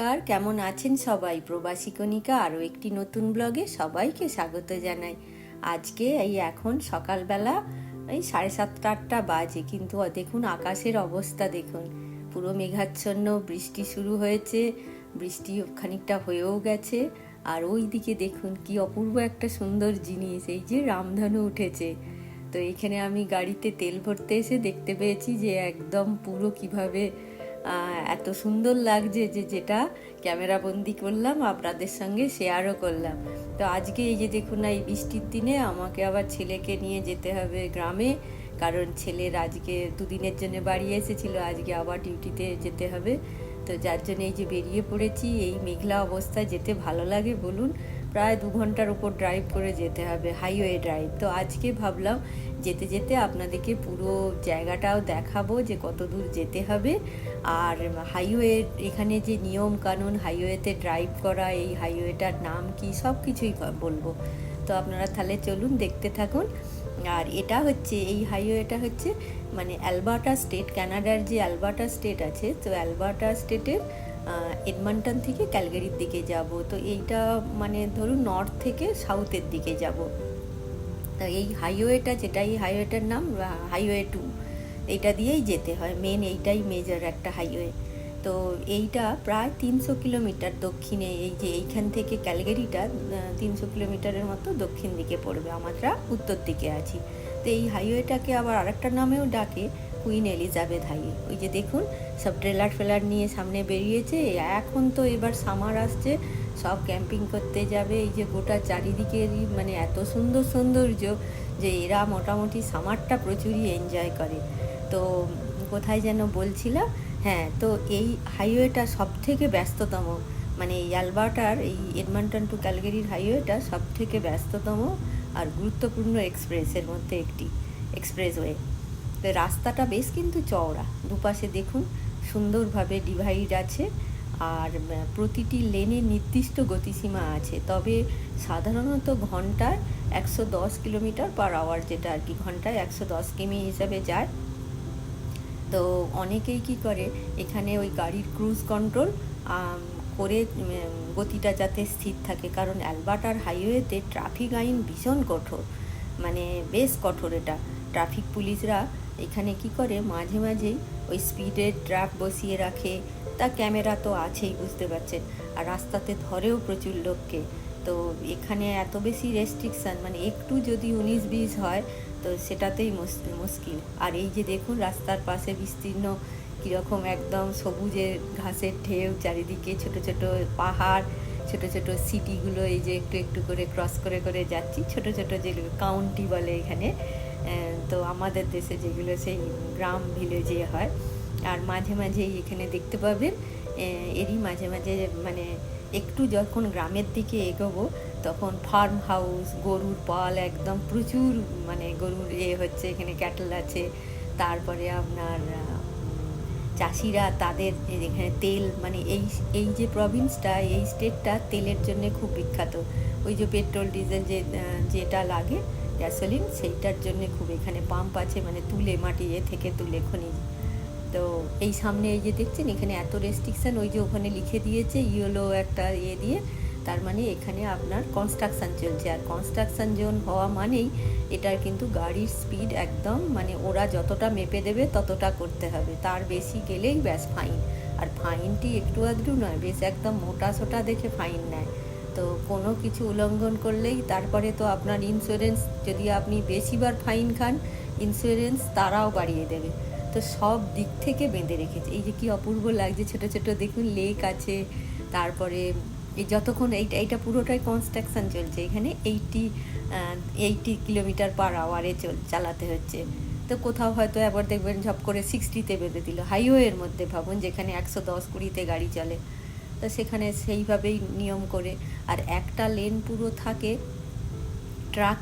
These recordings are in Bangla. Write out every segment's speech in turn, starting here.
নমস্কার, কেমন আছেন সবাই? প্রবাসী কণিকা আরও একটি নতুন ব্লগে সবাইকে স্বাগত জানাই। আজকে এই এখন সকালবেলা, এই সাড়ে সাতটা, আটটা বাজে, কিন্তু দেখুন আকাশের অবস্থা দেখুন। পুরো মেঘাচ্ছন্ন, বৃষ্টি শুরু হয়েছে, বৃষ্টি খানিকটা হয়েও গেছে। আর ওই দিকে দেখুন কি অপূর্ব একটা সুন্দর জিনিস, এই যে রামধনু উঠেছে। তো এখানে আমি গাড়িতে তেল ভরতে এসে দেখতে পেয়েছি যে একদম পুরো কীভাবে এত সুন্দর লাগছে যে যেটা ক্যামেরা বন্দি করলাম, আপনাদের সঙ্গে শেয়ারও করলাম। তো আজকে এই যে দেখুন না, এই বৃষ্টির দিনে আমাকে আবার ছেলেকে নিয়ে যেতে হবে গ্রামে, কারণ ছেলের আজকে দুদিনের জন্য বাড়ি এসেছিল, আজকে আবার ডিউটিতে যেতে হবে। তো যার জন্য এই যে বেরিয়ে পড়েছি, এই মেঘলা অবস্থায় যেতে ভালো লাগে বলুন। প্রায় দু ঘণ্টার উপর ড্রাইভ করে যেতে হবে হাইওয়ে ড্রাইভ তো আজকে ভাবলাম যেতে যেতে আপনাদেরকে পুরো জায়গাটাও দেখাবো যে কত দূর যেতে হবে। আর হাইওয়ে এখানে যে নিয়ম কানুন হাইওয়েতে ড্রাইভ করা, এই হাইওয়েটার নাম কি, সব কিছুই বলব। তো আপনারা তাহলে চলুন দেখতে থাকুন। আর এটা হচ্ছে, এই হাইওয়েটা হচ্ছে মানে অ্যালবার্টা স্টেট কানাডার যে অ্যালবার্টা স্টেট আছে, তো অ্যালবার্টা স্টেটের এডমন্টন থেকে ক্যালগারির দিকে যাব। তো এইটা মানে ধরুন নর্থ থেকে সাউথের দিকে যাব। তো এই হাইওয়েটা যেটা, এই হাইওয়েটার নাম হাইওয়ে টু এইটা দিয়েই যেতে হয় মেন এইটাই মেজর একটা হাইওয়ে তো এইটা প্রায় তিনশো কিলোমিটার দক্ষিণে, এই যে এইখান থেকে ক্যালগেরিটা তিনশো কিলোমিটারের মতো দক্ষিণ দিকে পড়বে। আমরা উত্তর দিকে আছি। তো এই হাইওয়েটাকে আবার আরেকটা নামেও ডাকে কুইন এলিজাবেথ হাইওয়ে ওই যে দেখুন, সব ট্রেলার ফেলার নিয়ে সামনে বেরিয়েছে। এখন তো এবার সামার আসছে, সব ক্যাম্পিং করতে যাবে। এই যে গোটা চারিদিকেরই মানে এত সুন্দর সৌন্দর্য যে এরা মোটামুটি সামারটা প্রচুরই এনজয় করে। তো কোথায় যেন বলছিলাম হ্যাঁ তো এই হাইওয়েটা সব থেকে ব্যস্ততম। মানে এই অ্যালবার্টার এই এডমন্টন টু ক্যালগেরির হাইওয়েটা সব থেকে ব্যস্ততম আর গুরুত্বপূর্ণ এক্সপ্রেসের মধ্যে একটি এক্সপ্রেসওয়ে রাস্তাটা বেশ কিন্তু চওড়া। দুপাশে দেখুন সুন্দরভাবে ডিভাইড আছে আর প্রতিটি লেনে নির্দিষ্ট গতিসীমা আছে। তবে সাধারণত ঘন্টায় একশো দশ কিলোমিটার পার আওয়ার যেটা আর কি, ঘন্টায় একশো দশ কিমি হিসাবে যায়। তো অনেকেই কি করে, এখানে ওই গাড়ির ক্রুজ কন্ট্রোল করে গতিটা যাতে স্থির থাকে। কারণ অ্যালবার্টার হাইওয়েতে ট্রাফিক আইন ভীষণ কঠোর। মানে বেশ কঠোর এটা। ট্রাফিক পুলিশরা এখানে কি করে? মাঝে মাঝেই ওই স্পিডের ট্র্যাপ বসিয়ে রাখে। তা ক্যামেরা তো আছেই, বুঝতে পারছেন? আর রাস্তাতে ধরেও প্রচুর লোককে। তো এখানে এত বেশি রেস্ট্রিকশান মানে একটু যদি উনিশ বিশ হয়, তো সেটাতেই মুশকিল। আর এই যে দেখুন, রাস্তার পাশে বিস্তীর্ণ কীরকম একদম সবুজের ঘাসের ঢেউ, চারিদিকে ছোট ছোট পাহাড়, ছোট ছোট সিটিগুলো এই যে একটু একটু করে ক্রস করে করে যাচ্ছি। ছোট ছোট যেগুলো কাউন্টি বলে এখানে তো আমাদের দেশে যেগুলো সেই গ্রাম ভিলেজে হয়, আর মাঝে মাঝেই এখানে দেখতে পাবেন এরই মাঝে মাঝে মানে একটু যখন গ্রামের দিকে এগোবো, তখন ফার্ম হাউস গরুর পাল একদম প্রচুর মানে গরুর এ হচ্ছে, এখানে ক্যাটল আছে, তারপরে আপনার চাষিরা তাদের এখানে তেল মানে এই এই যে প্রভিন্সটা এই স্টেটটা তেলের জন্য খুব বিখ্যাত। ওই যে পেট্রোল ডিজেল যে যেটা লাগে গ্যাসোলিন সেইটার জন্য খুব এখানে পাম্প আছে মানে তুলে মাটি এ থেকে তুলে খনিজ। তো এই সামনে এই যে দেখছেন, এখানে এত রেস্ট্রিকশান ওই যে ওখানে লিখে দিয়েছে, ইয়েলো একটা ইয়ে দিয়ে, তার মানে এখানে আপনার কনস্ট্রাকশন চলছে। আর কনস্ট্রাকশান জোন হওয়া মানেই এটার কিন্তু গাড়ির স্পিড একদম মানে ওরা যতটা মেপে দেবে ততটা করতে হবে। তার বেশি গেলেই ব্যাস ফাইন আর ফাইনটি একটু আধটু নয়, বেশ একদম মোটা সোটা দেখে ফাইন নেয়। তো কোনো কিছু উল্লঙ্ঘন করলেই তারপরে তো আপনার ইন্স্যুরেন্স যদি আপনি বেশিবার ফাইন খান ইন্স্যুরেন্স তারাও বাড়িয়ে দেবে। তো সব দিক থেকে বেঁধে রেখেছে। এই যে কি অপূর্ব লাগছে, ছোট ছোট দেখুন লেক আছে, তারপরে এই যতক্ষণ এইটা এইটা পুরোটাই কনস্ট্রাকশন চলছে। এখানে এইটি এইটি কিলোমিটার পার আওয়ারে চল, চালাতে হচ্ছে। তো কোথাও হয়তো আবার দেখবেন ঝপ করে সিক্সটিতে বেঁধে দিল। হাইওয়ের মধ্যে ভাবুন, যেখানে একশো দশ কুড়িতে গাড়ি চলে। তো সেখানে সেইভাবেই নিয়ম করে। আর একটা লেন পুরো থাকে ট্রাক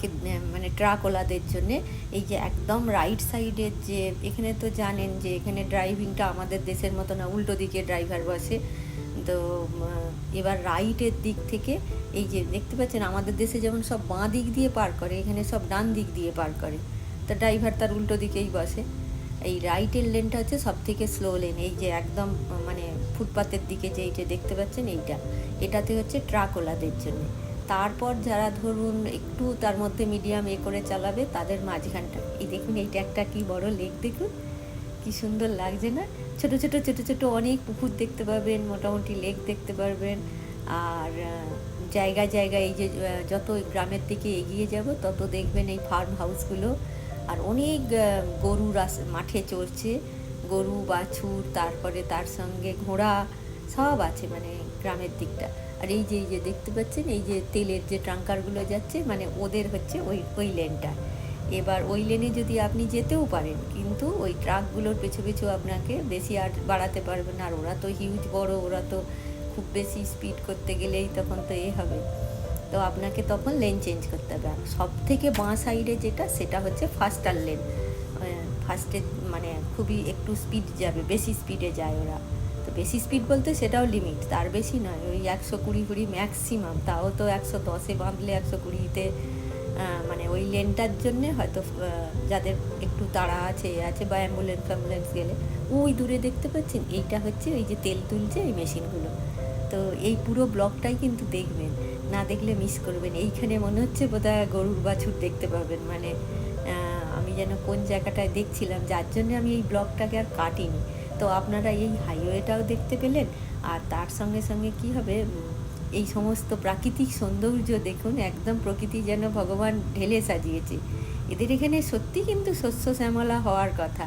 মানে ট্রাকওয়ালাদের জন্যে। এই যে একদম রাইট সাইডের যে, এখানে তো জানেন যে এখানে ড্রাইভিংটা আমাদের দেশের মতো না, উল্টো দিকে ড্রাইভার বসে। তো এবার রাইটের দিক থেকে এই যে দেখতে পাচ্ছেন, আমাদের দেশে যেমন সব বাঁ দিক দিয়ে পার করে, এখানে সব ডান দিক দিয়ে পার করে। তো ড্রাইভার তার উল্টো দিকেই বসে। এই রাইটের লেনটা হচ্ছে সব থেকে স্লো লেন এই যে একদম মানে ফুটপাতের দিকে যে এইটা দেখতে পাচ্ছেন এইটা এটাতে হচ্ছে ট্রাকওয়ালাদের জন্য। তারপর যারা ধরুন একটু তার মধ্যে মিডিয়াম এ করে চালাবে তাদের মাঝখানটা। এই দেখুন এইটা একটা কি বড় লেক দেখুন কি সুন্দর লাগছে না? ছোট ছোট ছোট ছোট অনেক পুকুর দেখতে পাবেন মোটামুটি লেক দেখতে পারবেন। আর আহ, জায়গায় জায়গায় এই যে যত গ্রামের দিকে এগিয়ে যাব তত দেখবেন এই ফার্ম হাউসগুলো আর অনেক গরু মাঠে চড়ছে। গরু, বাছুর, তারপরে তার সঙ্গে ঘোড়া সব আছে মানে গ্রামের দিকটা। আর এই যে এই যে দেখতে পাচ্ছেন, এই যে তেলের যে ট্রাঙ্কারগুলো যাচ্ছে মানে ওদের হচ্ছে ওই ওই লেনটা। এবার ওই লেনে যদি আপনি যেতেও পারেন, কিন্তু ওই ট্রাকগুলোর পেছু পেছু আপনাকে বেশি আর বাড়াতে পারবেন আর ওরা তো হিউজ বড়, ওরা তো খুব বেশি স্পিড করতে গেলেই তখন তো এ হবে। তো আপনাকে তখন লেন চেঞ্জ করতে হবে। সব থেকে বাঁ সাইডে যেটা, সেটা হচ্ছে ফাস্টার লেন ফার্স্টে মানে খুবই একটু স্পিড যাবে, বেশি স্পিডে যায় ওরা। তো বেশি স্পিড বলতে সেটাও লিমিট তার বেশি নয়, ওই একশো কুড়ি কুড়ি ম্যাক্সিমাম তাও তো একশো দশে বাঁধলে একশো কুড়িতে মানে ওই লেনটার জন্যে হয়তো যাদের একটু তাড়া আছে আছে বা অ্যাম্বুলেন্স ফ্যাম্বুলেন্স গেলে, ওই দূরে দেখতে পাচ্ছেন, এইটা হচ্ছে ওই যে তেল তুলছে এই মেশিনগুলো তো এই পুরো ব্লকটাই কিন্তু দেখবেন। না দেখলে মিস করবেন। এইখানে মনে হচ্ছে বোধহয় গরুর বাছুর দেখতে পাবেন। মানে আমি যেন কোন জায়গাটায় দেখছিলাম, যার জন্য আমি এই ব্লকটাকে আর কাটিনি। তো আপনারা এই হাইওয়েটাও দেখতে পেলেন। আর তার সঙ্গে সঙ্গে কি হবে এই সমস্ত প্রাকৃতিক সৌন্দর্য দেখুন, একদম প্রকৃতি যেন ভগবান ঢেলে সাজিয়েছে। এদের এখানে সত্যি কিন্তু শস্য শ্যামলা হওয়ার কথা।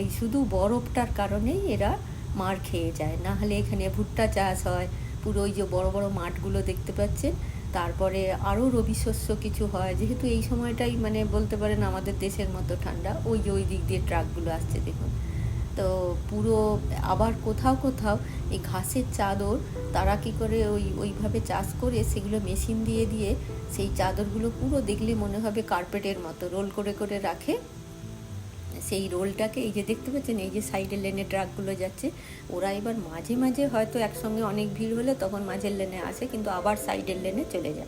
এই শুধু বরফটার কারণেই এরা মার খেয়ে যায়। না হলে এখানে ভুট্টা চাষ হয় পুরো ওই যে বড় বড় মাঠগুলো দেখতে পাচ্ছেন। তারপরে আরও রবি শস্য কিছু হয়। যেহেতু এই সময়টাই মানে বলতে পারেন আমাদের দেশের মতো ঠান্ডা, ওই যে ওই দিক দিয়ে ট্রাকগুলো আসছে দেখুন। তো পুরো আবার কোথাও কোথাও এই ঘাসের চাদর, তারা কি করে ওই, ওইভাবে চাষ করে সেগুলো মেশিন দিয়ে দিয়ে সেই চাদরগুলো পুরো দেখলে মনে হবে কার্পেটের মতো, রোল করে করে রাখে। সেই রোলটাকে এই যে দেখতে পাচ্ছেন, এই যে সাইডের লেনে ট্রাকগুলো যাচ্ছে, ওরা এবার মাঝে মাঝে হয়তো একসঙ্গে অনেক ভিড় হলে তখন মাঝের লেনে আসে, কিন্তু আবার সাইডের লেনে চলে যায়।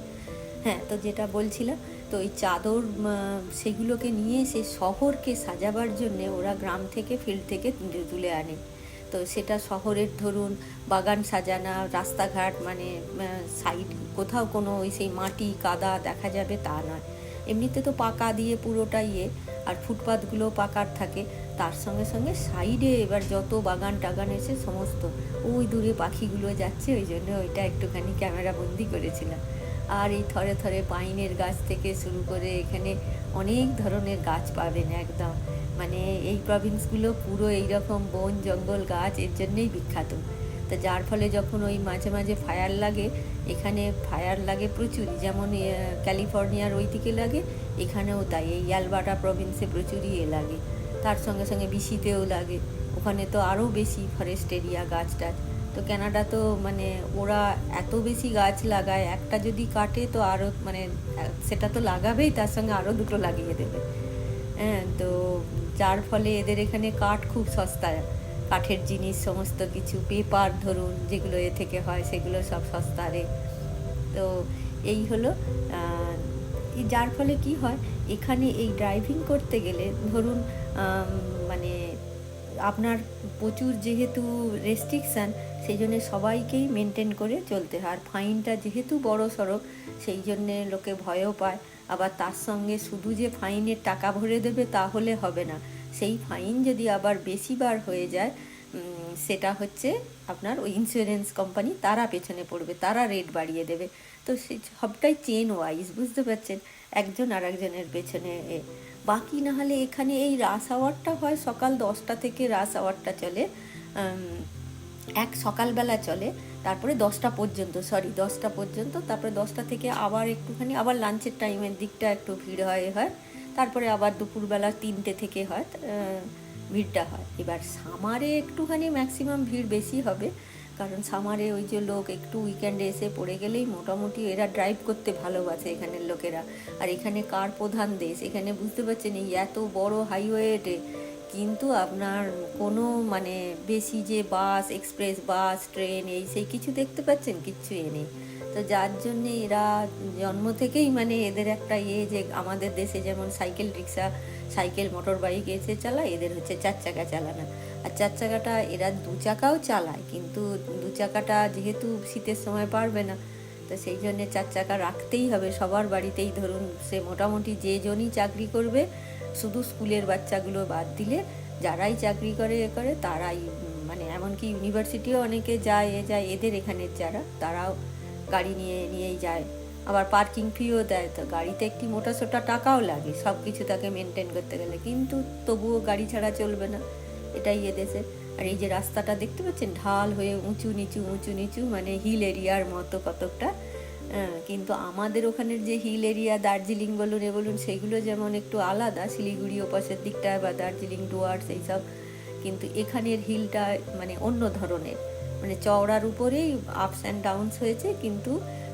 হ্যাঁ তো যেটা বলছিলাম, তো এই চাদর সেগুলোকে নিয়ে সে শহরকে সাজাবার জন্যে ওরা গ্রাম থেকে, ফিল্ড থেকে তুলে- আনে। তো সেটা শহরের ধরুন, বাগান সাজানা, রাস্তাঘাট মানে সাইড, কোথাও কোনো ওই সেই মাটি, কাদা দেখা যাবে তা নয়। এমনিতে তো পাকা দিয়ে পুরোটা ইয়ে আর ফুটপাথগুলো পাকার থাকে। তার সঙ্গে সঙ্গে সাইডে এবার যত বাগান টাগান এসে সমস্ত ওই দূরে পাখিগুলো যাচ্ছে, ওই জন্য ওইটা একটুখানি ক্যামেরা বন্দি করেছিলাম। আর এই থরে থরে পাইনের গাছ থেকে শুরু করে এখানে অনেক ধরনের গাছ পাবেন একদম। মানে এই প্রভিন্সগুলো পুরো এইরকম বন, জঙ্গল, গাছ, এর জন্যেই বিখ্যাত। তা যার ফলে যখন ওই মাঝে মাঝে ফায়ার লাগে, এখানে ফায়ার লাগে প্রচুরই। যেমন ক্যালিফোর্নিয়ার ওই দিকে লাগে, এখানেও তাই। এই অ্যালবার্টা প্রভিন্সে প্রচুরই এ লাগে। তার সঙ্গে সঙ্গে বিসিতেও লাগে। ওখানে তো আরও বেশি ফরেস্ট এরিয়া গাছ টাছ। তো ক্যানাডা তো মানে ওরা এত বেশি গাছ লাগায়, একটা যদি কাটে তো আরও মানে সেটা তো লাগাবেই, তার সঙ্গে আরও দুটো লাগিয়ে দেবে। হ্যাঁ তো যার ফলে এদের এখানে কাঠ খুব সস্তা কাঠের জিনিস, সমস্ত কিছু, পেপার ধরুন, যেগুলো এ থেকে হয়, সেগুলো সব সস্তা রে তো এই হলো যার ফলে কি হয়, এখানে এই ড্রাইভিং করতে গেলে ধরুন মানে আপনার প্রচুর যেহেতু রেস্ট্রিকশান সেই জন্য সবাইকেই মেনটেন করে চলতে হয়। আর ফাইনটা যেহেতু বড় সড়ক, সেই জন্যে লোকে ভয়ও পায়। আবার তার সঙ্গে শুধু যে ফাইনের টাকা ভরে দেবে তাহলে হবে না। সেই ফাইন যদি আবার বেশিবার হয়ে যায় সেটা হচ্ছে আপনার ওই ইন্স্যুরেন্স কোম্পানি তারা পেছনে পড়বে, তারা রেট বাড়িয়ে দেবে। তো সে সবটাই চেন ওয়াইজ বুঝতে পারছেন? একজন আর একজনের পেছনে এ। বাকি না হলে এখানে এই রাস আওয়ারটা হয় সকাল দশটা থেকে রাস আওয়ারটা চলে এক সকালবেলা চলে, তারপরে দশটা পর্যন্ত সরি দশটা পর্যন্ত, তারপরে দশটা থেকে আবার একটুখানি, আবার লাঞ্চের টাইমের দিকটা একটু ভিড় হয় হয়। তারপরে আবার দুপুরবেলা তিনটে থেকে হয় ভিড়টা হয়। এবার সামারে একটুখানি ম্যাক্সিমাম ভিড় বেশি হবে, কারণ সামারে ওই যে লোক একটু উইকেন্ডে এসে পড়ে গেলেই মোটামুটি এরা ড্রাইভ করতে ভালোবাসে এখানের লোকেরা। আর এখানে কার প্রধান দেশ? এখানে বুঝতে পারছেন এই এত বড় হাইওয়েতে কিন্তু আপনার কোনো মানে বেশি যে বাস এক্সপ্রেস বাস ট্রেন এই সেই কিছু দেখতে পাচ্ছেন? কিচ্ছু এ নেই। তো যার জন্যে এরা জন্ম থেকেই মানে এদের একটা ইয়ে যে আমাদের দেশে যেমন cycle rickshaw, cycle motor bike এসে চালায়, এদের হচ্ছে চার চাকা চালানো। আর চার চাকাটা এরা দু চাকাও চালায়, কিন্তু দু চাকাটা যেহেতু শীতের সময় পারবে না, তো সেই জন্যে চার চাকা রাখতেই হবে। সবার বাড়িতেই ধরুন সে মোটামুটি যে জনই চাকরি করবে, শুধু স্কুলের বাচ্চাগুলো বাদ দিলে যারাই চাকরি করে এ করে, তারাই মানে এমনকি ইউনিভার্সিটিও অনেকে যায়, এ যায় এদের এখানের যারা, তারাও গাড়ি নিয়ে, নিয়েই যায়। আবার পার্কিং ফিও দেয়, তো গাড়িতে একটি মোটা সোটা টাকাও লাগে। সব কিছু তাকে মেনটেন করতে গেলে। কিন্তু তবুও গাড়ি ছাড়া চলবে না। এটাই এদেশে আর এই যে রাস্তাটা দেখতে পাচ্ছেন? ঢাল হয়ে উঁচু, নিচু উঁচু, নিচু মানে হিল এরিয়ার মতো কতকটা। কিন্তু আমাদের ওখানের যে হিল এরিয়া দার্জিলিং বলুন, এ বলুন, সেগুলো যেমন একটু আলাদা, শিলিগুড়ি ওপাশের দিকটায় বা দার্জিলিং ডুয়ার্স এইসব। কিন্তু এখানের হিলটা মানে অন্য ধরনের। মানে চওড়ার উপরেই আপস অ্যান্ড ডাউনস হয়েছে, কিন্তু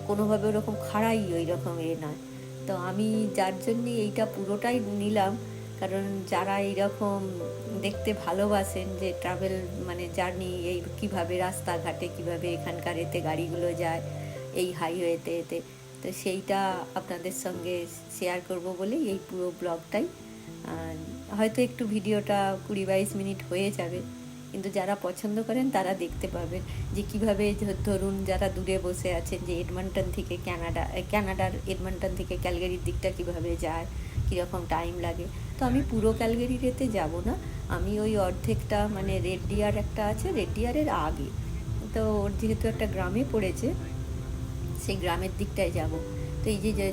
কোনোভাবে ওরকম খাড়াই ওই রকম এ নয়। তো আমি যার জন্যে এইটা পুরোটাই নিলাম, কারণ যারা এইরকম দেখতে ভালোবাসেন যে ট্রাভেল মানে জার্নি এই কীভাবে রাস্তাঘাটে, কীভাবে এখানকার এতে গাড়িগুলো যায়, এই হাইওয়েতে এতে, তো সেইটা আপনাদের সঙ্গে শেয়ার করব বলেই এই পুরো ব্লগটাই হয়তো একটু ভিডিওটা কুড়ি বাইশ মিনিট হয়ে যাবে। কিন্তু যারা পছন্দ করেন তারা দেখতে পাবেন যে কীভাবে ধরুন যারা দূরে বসে আছেন যে এডমন্টন থেকে ক্যানাডা ক্যানাডার এডমন্টন থেকে ক্যালগারির দিকটা কীভাবে যায়, কীরকম টাইম লাগে। তো আমি পুরো ক্যালগারিতে যাব না। আমি ওই অর্ধেকটা মানে রেড ডিয়ার একটা আছে, রেড ডিয়ারের আগে। তো ওর যেহেতু একটা গ্রামে পড়েছে, সেই গ্রামের দিকটায় যাব। তো এই যে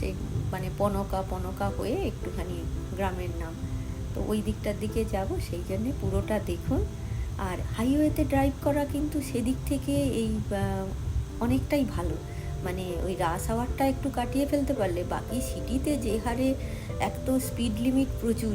সেই মানে পনকা পনকা হয়ে একটুখানি গ্রামের নাম। তো ওই দিকটার দিকে যাব, সেই জন্যে পুরোটা দেখুন। আর হাইওয়েতে ড্রাইভ করা কিন্তু সেদিক থেকে এই অনেকটাই ভালো। মানে ওই রাস আওয়ারটা একটু কাটিয়ে ফেলতে পারলে বাকি সিটিতে যে হারে এক তো স্পিড লিমিট প্রচুর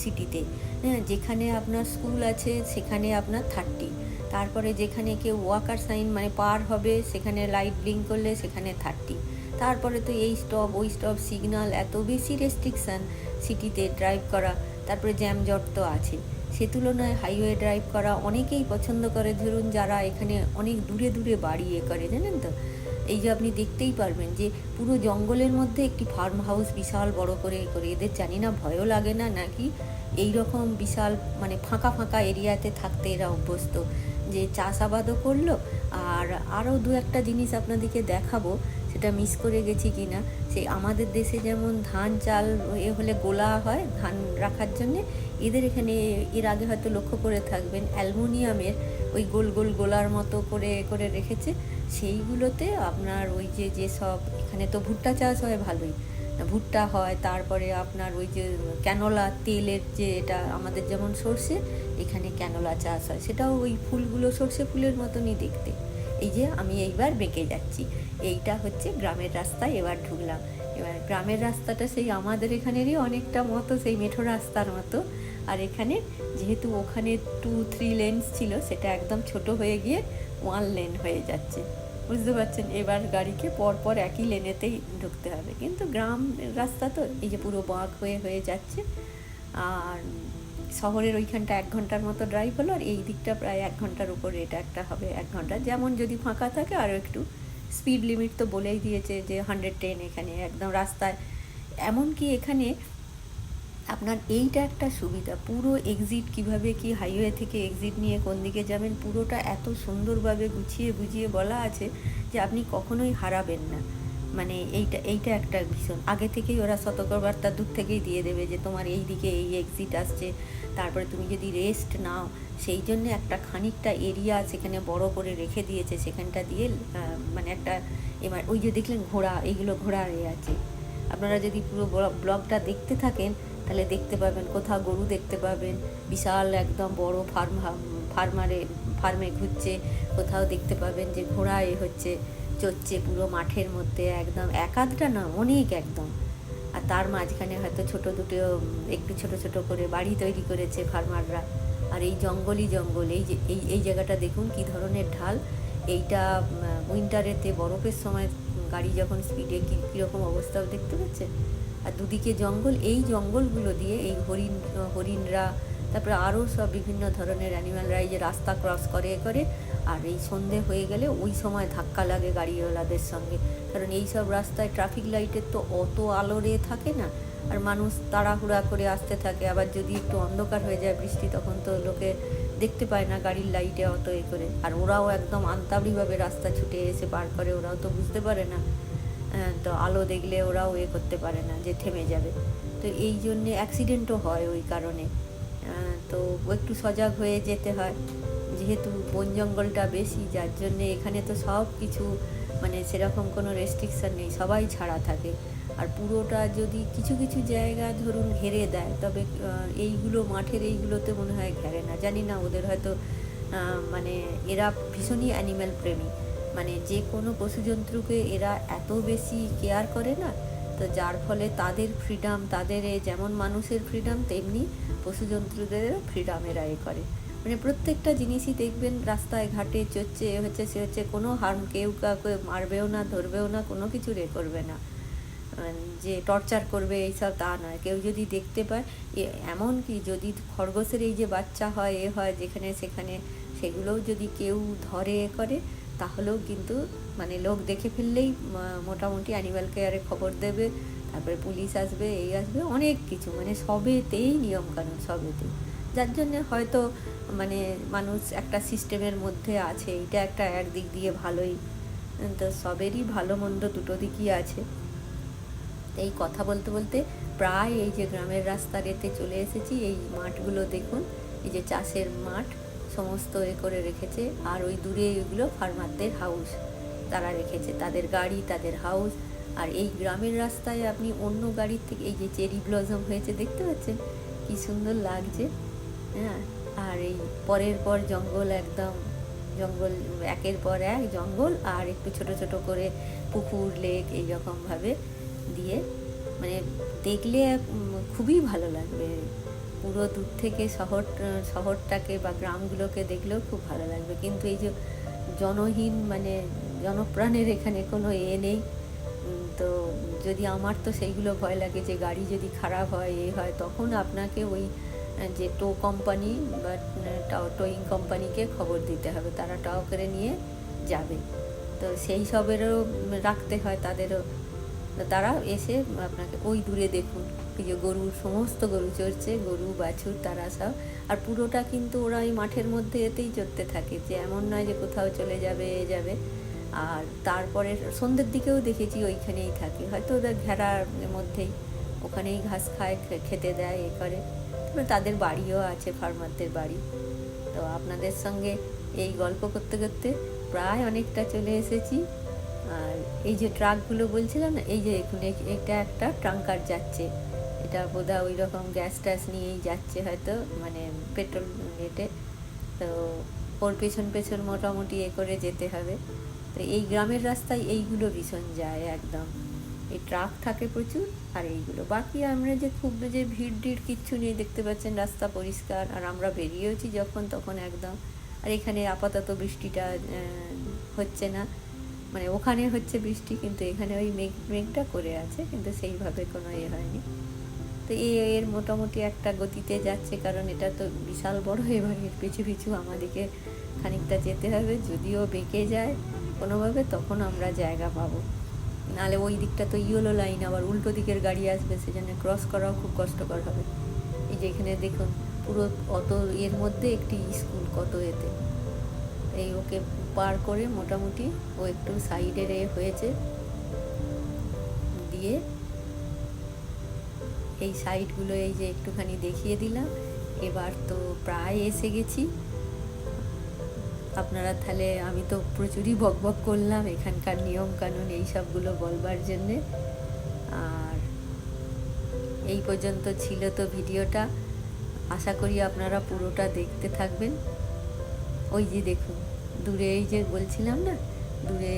সিটিতে হ্যাঁ যেখানে আপনার স্কুল আছে সেখানে আপনার থার্টি তারপরে যেখানে কেউ ওয়াকার সাইন মানে পার হবে, সেখানে লাইট ব্লিঙ্ক করলে সেখানে থার্টি তারপরে তো এই স্টপ ওই স্টপ সিগন্যাল এত বেশি রেস্ট্রিকশান সিটিতে ড্রাইভ করা। তারপরে জ্যাম জট তো আছে সে তুলনায় হাইওয়ে ড্রাইভ করা অনেকেই পছন্দ করে। ধরুন যারা এখানে অনেক দূরে দূরে বাড়ি এ করে, জানেন তো? এই যে আপনি দেখতেই পারবেন যে পুরো জঙ্গলের মধ্যে একটি ফার্ম হাউস বিশাল বড় করে করে এদের জানি না ভয়ও লাগে না নাকি? এই রকম বিশাল মানে ফাঁকা ফাঁকা এরিয়াতে থাকতে এরা অভ্যস্ত। যে চাষাবাদও করল, আর আরও দু একটা জিনিস আপনাদেরকে দেখাবো। সেটা মিস করে গেছি কি না সেই আমাদের দেশে যেমন ধান চাল এ হলে গোলা হয় ধান রাখার জন্যে, এদের এখানে এর আগে হয়তো লক্ষ্য করে থাকবেন, অ্যালমোনিয়ামের ওই গোল গোল গোলার মতো করে করে রেখেছে, সেইগুলোতে আপনার ওই যে যে সব, এখানে তো ভুট্টা চাষ হয় ভালোই, ভুট্টা হয়, তারপরে আপনার ওই যে ক্যানোলা তেলের যে এটা আমাদের যেমন সর্ষে, এখানে ক্যানোলা চাষ হয়, সেটাও ওই ফুলগুলো সর্ষে ফুলের মতনই দেখতে। এই যে আমি এইবার বেঁকে যাচ্ছি। এইটা হচ্ছে গ্রামের রাস্তায় এবার ঢুকলাম। এবার গ্রামের রাস্তাটা সেই আমাদের এখানেরই অনেকটা মতো, সেই মেঠো রাস্তার মতো। আর এখানে যেহেতু ওখানে টু থ্রি লেন্স ছিল, সেটা একদম ছোট হয়ে গিয়ে ওয়ান লেন হয়ে যাচ্ছে। বুঝতে পারছেন? এবার গাড়িকে পরপর একই লেনেতেই ঢুকতে হবে। কিন্তু গ্রাম রাস্তা তো এই যে পুরো বাঁক হয়ে হয়ে যাচ্ছে। আর শহরের ওইখানটা এক ঘণ্টার মতো ড্রাইভ হলো আর এই দিকটা প্রায় এক ঘণ্টার উপরে এটা একটা হবে, এক ঘণ্টা। যেমন যদি ফাঁকা থাকে আরও একটু স্পিড লিমিট তো বলেই দিয়েছে যে হান্ড্রেড টেন এখানে একদম রাস্তায়। এমনকি এখানে আপনার এইটা একটা সুবিধা, পুরো এক্সিট কীভাবে কি হাইওয়ে থেকে এক্সিট নিয়ে কোন দিকে যাবেন, পুরোটা এত সুন্দরভাবে গুছিয়ে বুঝিয়ে বলা আছে যে আপনি কখনোই হারাবেন না। মানে এইটা এইটা একটা ভীষণ। আগে থেকেই ওরা সতর্কবার্তা দূর থেকেই দিয়ে দেবে যে তোমার এই দিকে এই এক্সিট আসছে, তারপরে তুমি যদি রেস্ট নাও, সেই জন্য একটা খানিকটা এরিয়া সেখানে বড় করে রেখে দিয়েছে, সেখানটা দিয়ে মানে একটা, এবার ওই যে দেখলেন ঘোড়া, এইগুলো ঘোড়া এ আছে। আপনারা যদি পুরো ব্লগটা দেখতে থাকেন, তাহলে দেখতে পাবেন, কোথাও গরু দেখতে পাবেন, বিশাল একদম বড় ফার্ম ফার্মারে ফার্মে ঘুরছে, কোথাও দেখতে পাবেন যে ঘোড়া এ হচ্ছে। চড়ছে পুরো মাঠের মধ্যে একদম একাধটা না, অনেক একদম। আর তার মাঝখানে হয়তো ছোট দুটো, একটু ছোট ছোট করে বাড়ি তৈরি করেছে ফার্মাররা আর এই জঙ্গলই জঙ্গল, এই যে, এই এই জায়গাটা দেখুন কি ধরনের ঢাল। এইটা উইন্টারেতে বরফের সময় গাড়ি যখন স্পিডে কী, কীরকম অবস্থাও দেখতে পাচ্ছেন? আর দুদিকে জঙ্গল, এই জঙ্গলগুলো দিয়ে এই হরিণ, হরিণরা তারপরে আরও সব বিভিন্ন ধরনের অ্যানিমালরা এই যে রাস্তা ক্রস করে এ করে আর এই সন্ধে হয়ে গেলে ওই সময় ধাক্কা লাগে গাড়িওয়ালাদের সঙ্গে। কারণ এই সব রাস্তায় ট্রাফিক লাইটের তো অত আলো রে থাকে না আর মানুষ তাড়াহুড়া করে আসতে থাকে। আবার যদি একটু অন্ধকার হয়ে যায় বৃষ্টি তখন তো লোকে দেখতে পায় না গাড়ির লাইটে অত এ করে। আর ওরাও একদম আন্তাবড়িভাবে রাস্তা ছুটে এসে পার করে ওরাও তো বুঝতে পারে না। আহ, তো আলো দেখলে ওরাও এ করতে পারে না যে থেমে যাবে। তো এই জন্যে অ্যাক্সিডেন্টও হয় ওই কারণে। তো একটু সজাগ হয়ে যেতে হয়। যেহেতু বন জঙ্গলটা বেশি, যার জন্যে এখানে তো সব কিছু মানে সেরকম কোনো রেস্ট্রিকশন নেই, সবাই ছাড়া থাকে। আর পুরোটা যদি কিছু কিছু জায়গা ধরুন ঘেরে দেয়, তবে এইগুলো মাঠের এইগুলোতে মনে হয় ঘেরে না। জানি না, ওদের হয়তো মানে এরা ভীষণই অ্যানিম্যাল প্রেমী। মানে যে কোনো পশুজন্তুকে এরা এত বেশি কেয়ার করে না তো যার ফলে তাদের ফ্রিডাম তাদের এ যেমন মানুষের ফ্রিডাম তেমনি পশুজন্তুদেরও ফ্রিডাম এরা এ করে। মানে প্রত্যেকটা জিনিসই দেখবেন রাস্তায়, ঘাটে চড়ছে এ হচ্ছে সে হচ্ছে কোনো হার্ম কেউ কাউকে মারবেও না, ধরবেও না, কোনো কিছু রে করবে না। যে টর্চার করবে, এইসব তা নয়। কেউ যদি দেখতে পায় এমন কি যদি খরগোশের এই যে বাচ্চা হয়, এ হয় যেখানে সেখানে, সেগুলোও যদি কেউ ধরে করে তাহলেও কিন্তু মানে লোক দেখে ফেললেই মোটামুটি অ্যানিম্যাল কেয়ারে খবর দেবে, তারপরে পুলিশ আসবে, এই আসবে, অনেক কিছু। মানে সবেতেই নিয়মকানুন, সবেতেই। যার জন্য হয়তো মানে মানুষ একটা সিস্টেমের মধ্যে আছে এটা একটা একদিক দিয়ে ভালোই। তো সবেরই ভালো মন্দ দুটো দিকই আছে। এই কথা বলতে বলতে প্রায় এই যে গ্রামের রাস্তার এতে চলে এসেছি, এই মাঠগুলো দেখুন, এই যে চাষের মাঠ সমস্ত এ করে রেখেছে। আর ওই দূরে এগুলো ফার্মারদের হাউস তারা রেখেছে। তাদের গাড়ি, তাদের হাউস আর এই গ্রামের রাস্তায় আপনি অন্য গাড়ির থেকে এই যে চেরি ব্লজম হয়েছে, দেখতে পাচ্ছেন? কি সুন্দর লাগছে। হ্যাঁ আর এই পরের পর জঙ্গল একদম, জঙ্গল একের পর এক জঙ্গল আর একটু ছোট ছোট করে পুকুর লেক এইরকমভাবে দিয়ে মানে দেখলে খুবই ভালো লাগবে। পুরো দূর থেকে শহর, শহরটাকে বা গ্রামগুলোকে দেখলেও খুব ভালো লাগবে। কিন্তু এই যে জনহীন মানে জনপ্রাণের এখানে কোনো এ নেই। তো যদি আমার তো সেইগুলো ভয় লাগে যে গাড়ি যদি খারাপ হয়, এ হয়, তখন আপনাকে ওই যে টো কোম্পানি বা টোয়িং কোম্পানিকে খবর দিতে হবে। তারা টাও করে নিয়ে যাবে। তো সেই সবেরও রাখতে হয় তাদেরও। তারা এসে আপনাকে ওই দূরে দেখুন। এই যে গরুর সমস্ত গরু চড়ছে, গরু, বাছুর, তারা সব। আর পুরোটা কিন্তু ওরা ওই মাঠের মধ্যে এতেই চড়তে থাকে যে এমন নয় যে কোথাও চলে যাবে, এ যাবে। আর তারপরে সন্ধ্যের দিকেও দেখেছি ওইখানেই থাকে। হয়তো ওদের ঘেরার মধ্যেই ওখানেই ঘাস খায় খেতে দেয়, এ করে। তারপরে তাদের বাড়িও আছে, ফার্মারদের বাড়ি। তো আপনাদের সঙ্গে এই গল্প করতে করতে প্রায় অনেকটা চলে এসেছি। আর এই যে ট্রাকগুলো বলছিলাম না, এই যে এই- এটা একটা ট্রাঙ্কার যাচ্ছে। এটা বোধহয় ওই রকম গ্যাস ট্যাস নিয়েই যাচ্ছে হয়তো মানে পেট্রোল রেটে তো ওর পেছন পেছন মোটামুটি এ করে যেতে হবে। তো এই গ্রামের রাস্তায় এইগুলো ভীষণ যায় একদম। এই ট্রাক থাকে প্রচুর আর এইগুলো। বাকি আমরা যে খুব যে ভিড় টিড় কিচ্ছু নেই, দেখতে পাচ্ছেন রাস্তা পরিষ্কার আর আমরা বেরিয়েওছি যখন তখন একদম। আর এখানে আপাতত বৃষ্টিটা হচ্ছে না। মানে ওখানে হচ্ছে বৃষ্টি, কিন্তু এখানে ওই মেঘ, মেঘটা করে আছে, কিন্তু সেইভাবে কোনো এ হয়নি। তো এর মোটামুটি একটা গতিতে যাচ্ছে, কারণ এটা তো বিশাল বড় এবার এর পিছু পিছু আমাদেরকে খানিকটা যেতে হবে। যদিও বেঁকে যায় কোনোভাবে, তখন আমরা জায়গা পাবো। নাহলে ওই দিকটা তো ইয়েলো লাইন, আবার উল্টো দিকের গাড়ি আসবে, সেজন্য ক্রস করাও খুব কষ্টকর হবে। এই যে এখানে দেখুন, পুরো অত এর মধ্যে একটি স্কুল কত এতে। এই ওকে পার করে মোটামুটি ও একটু সাইডের এ হয়েছে। দিয়ে এই সাইডগুলো এই যে একটুখানি দেখিয়ে দিলাম। এবার তো প্রায় এসে গেছি। আপনারা তাহলে, আমি তো প্রচুরই বকবক করলাম এখানকার নিয়ম কানুন এই সবগুলো বলবার জন্যে। আর এই পর্যন্ত ছিল তো ভিডিওটা। আশা করি আপনারা পুরোটা দেখতে থাকবেন। ওই যে দেখুন, দূরে এই যে বলছিলাম না, দূরে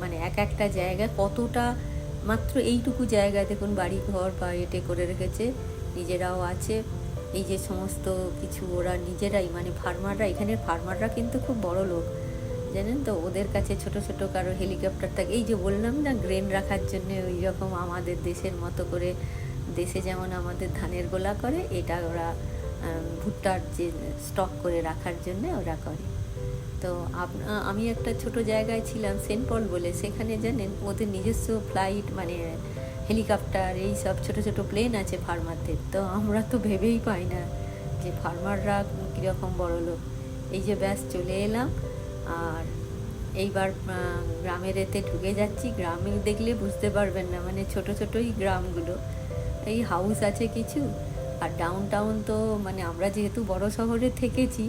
মানে এক একটা জায়গা কতটা মাত্র এইটুকু জায়গা দেখুন বাড়ি ঘর বা এটে করে রেখেছে, নিজেরাও আছে। এই যে সমস্ত কিছু ওরা নিজেরাই মানে ফার্মাররা, এখানের ফার্মাররা কিন্তু খুব বড় লোক। জানেন তো, ওদের কাছে ছোট ছোট কারও হেলিকপ্টার থাকে। এই যে বললাম না, গ্রেন রাখার জন্য ওই রকম আমাদের দেশের মতো করে, দেশে যেমন আমাদের ধানের গোলা করে, এটা ওরা ভুট্টার যে স্টক করে রাখার জন্য ওরা করে। তো আমি একটা ছোট জায়গায় ছিলাম, সেন্ট পল বলে। সেখানে জানেন, ওদের নিজস্ব ফ্লাইট মানে হেলিকপ্টার, এই সব ছোট ছোট প্লেন আছে ফার্মারদের। তো আমরা তো ভেবেই পাই না যে ফার্মাররা কীরকম বড় লোক। এই যে ব্যাস, চলে এলাম। আর এইবার গ্রামের এতে ঢুকে যাচ্ছি। গ্রামে দেখলে বুঝতে পারবেন না মানে ছোট ছোটই গ্রামগুলো। এই হাউস আছে কিছু। আর ডাউন টাউন তো মানে আমরা যেহেতু বড় শহরে থেকেছি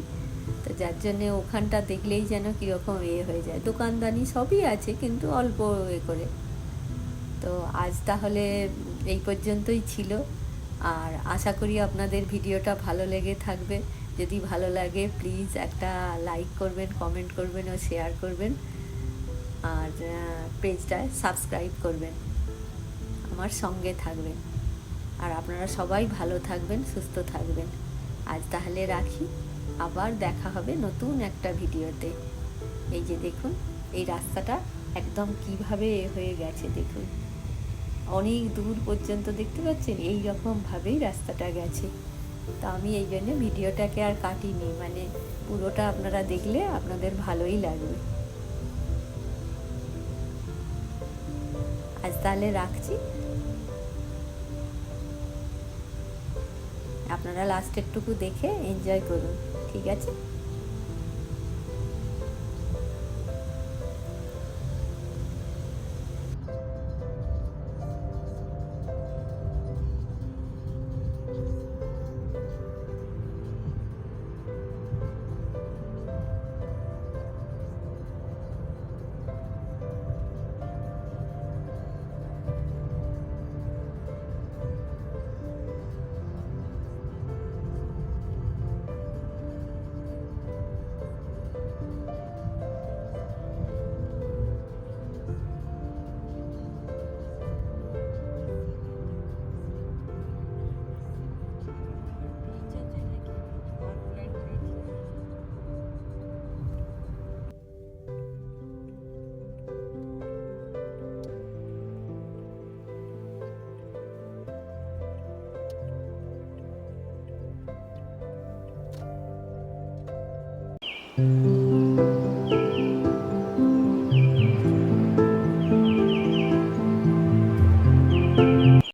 তো যার জন্যে ওখানটা দেখলেই যেন কীরকম এ হয়ে যায়। দোকানদানি সবই আছে কিন্তু অল্প এ করে। তো আজ তাহলে এই পর্যন্তই ছিল। আর আশা করি আপনাদের ভিডিওটা ভালো লেগে থাকবে। যদি ভালো লাগে প্লিজ একটা লাইক করবেন, কমেন্ট করবেন ও শেয়ার করবেন। আর পেজটায় সাবস্ক্রাইব করবেন। আমার সঙ্গে থাকবেন। আর আপনারা সবাই ভালো থাকবেন, সুস্থ থাকবেন। আজ তাহলে রাখি। আবার দেখা হবে নতুন একটা ভিডিওতে। এই যে দেখুন, এই রাস্তাটা একদম কীভাবে হয়ে গেছে দেখুন। অনেক দূর পর্যন্ত দেখতে পাচ্ছেন এই রকমভাবেই রাস্তাটা গেছে। তা আমি এই জন্য ভিডিওটাকে আর কাটিনি মানে পুরোটা আপনারা দেখলে আপনাদের ভালোই লাগবে। আজ তাহলে রাখছি। আপনারা লাস্টেরটুকু দেখে এনজয় করুন। ঠিক আছে?